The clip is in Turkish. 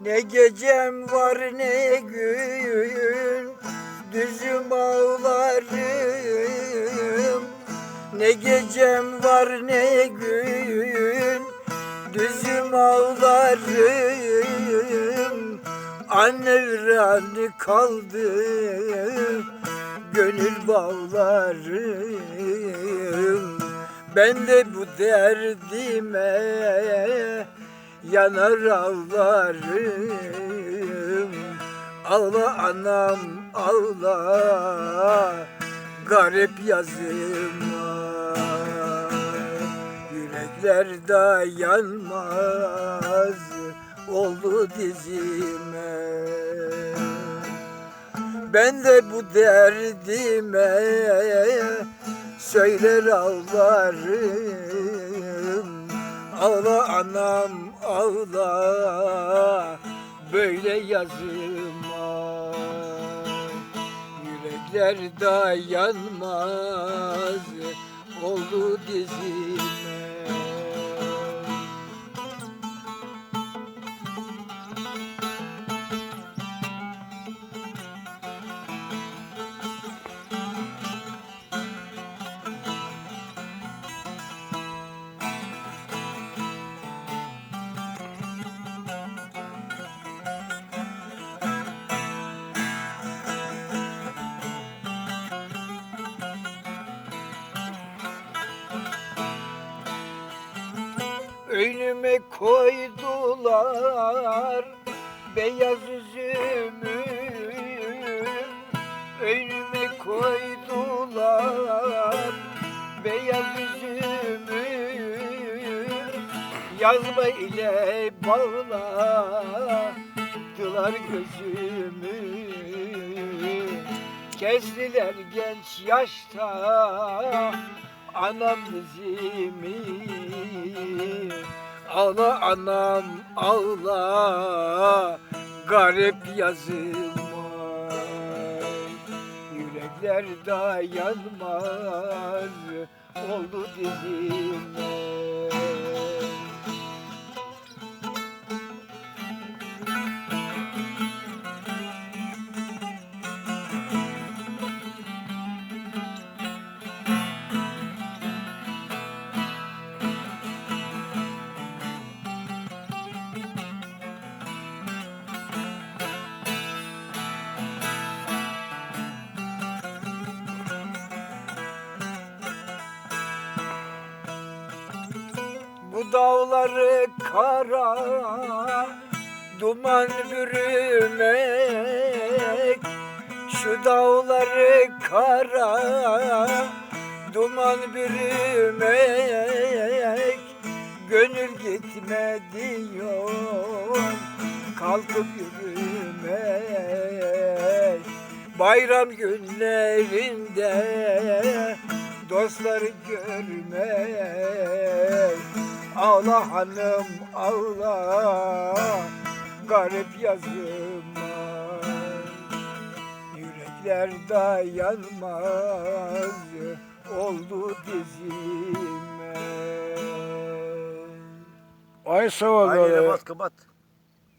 Ne gecem var ne gün Düzüm ağlarım. Ne gecem var ne gün Düzüm ağlarım. Anne viranı kaldı Gönül bağlarım. Ben de bu derdime yanar ağlarım Ağla anam ağla. Garip yazıma Yürekler dayanmaz oldu dizime. Ben de bu derdime söyler ağlarım. Ağla anam ağla böyle yazıma Yürekler dayanmaz oldu dizime Önüme koydular beyaz üzümü. Önüme koydular beyaz üzümü. Yazma ile bağladılar gözümü. Kestiler genç yaşta anam dizimi Ağla anam ağla. Garip yazıma Yürekler dayanmaz oldu dizime dağları kara duman bürümek. Şu dağları kara duman bürümek. Gönül gitme diyor kalkıp yürümek. Bayram günlerinde dostları görmek. Ağla hanım ağla. Garip yazıma Yürekler dayanmaz. Oldu dizime. Ay sağ ol. Aynı kapat.